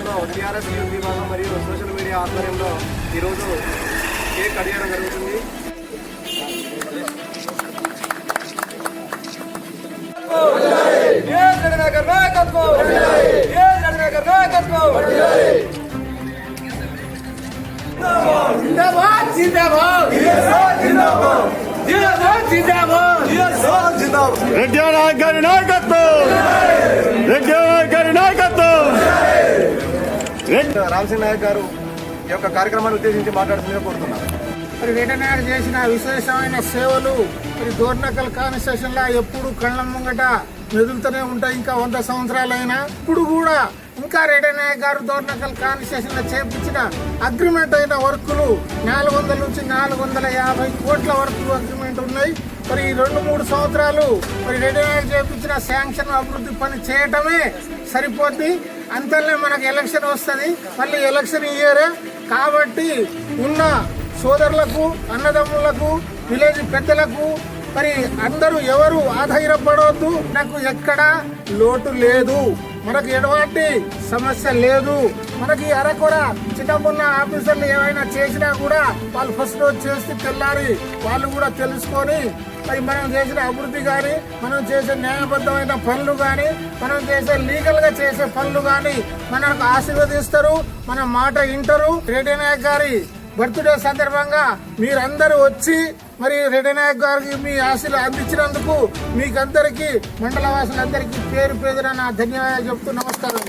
విభాగంలో TRS news విభాగం మరియు సోషల్ మీడియా ఆధ్వర్యంలో ఈరోజు కేక్ కడియడం జరుగుతుంది. రెడ్డి నాయకత్వం! రెడ్డి రామసింగ్ నాయక్ గారు ఈ యొక్క కార్యక్రమాన్ని ఉద్దేశించి మాట్లాడుతుందని కోరుతున్నాను. మరి వెటనాడు చేసిన విశేషమైన సేవలు మరి దోర్నకల్ కాన్స్టిట్యూషన్ ఎప్పుడు కళ్ళ ముంగట మెదులుతూనే ఉంటాయి. ఇంకా వంద సంవత్సరాలైనా ఇప్పుడు కూడా ఇంకా రెడ్డి గారు దోర్నకల్ కాన్స్టేషన్లో చేపించిన అగ్రిమెంట్ అయిన వర్కులు నాలుగు వందల నుంచి నాలుగు వందల యాభై కోట్ల వరకు అగ్రిమెంట్ ఉన్నాయి. మరి రెండు మూడు సంవత్సరాలు మరి రెడ్డి చేపించిన శాంక్షన్ అభివృద్ధి పని చేయటమే సరిపోద్ది. అంతలో మనకు ఎలక్షన్ వస్తుంది. మళ్ళీ ఎలక్షన్ ఇయ్యరే కాబట్టి ఉన్న సోదరులకు అన్నదమ్ములకు విలేజ్ పెద్దలకు మరి అందరూ ఎవరు ఆధైర్యపడవద్దు నాకు ఎక్కడా లోటు లేదు. మనకు ఎటువంటి సమస్య లేదు. మనకి అరకొర చిన్నపున్న ఆఫీసర్లు ఏమైనా చేసినా కూడా వాళ్ళు ఫస్ట్ రోజు చేస్తే తెల్లారి వాళ్ళు కూడా తెలుసుకొని మరి మనం చేసిన అభివృద్ధి కానీ మనం చేసే న్యాయబద్ధమైన పనులు కానీ మనం చేసే లీగల్గా చేసే పనులు కానీ మనకు ఆశీర్వదిస్తారు మన మాట వింటారు. రెడ్డి నాయక్ గారి బర్త్డే సందర్భంగా మీరందరూ వచ్చి మరి రెడ్డినాయక్ గారికి మీ ఆశలు అందించినందుకు మీకందరికీ మండల వాసులందరికీ పేరు పేరున నా ధన్యవాదాలు చెప్తూ నమస్కారం.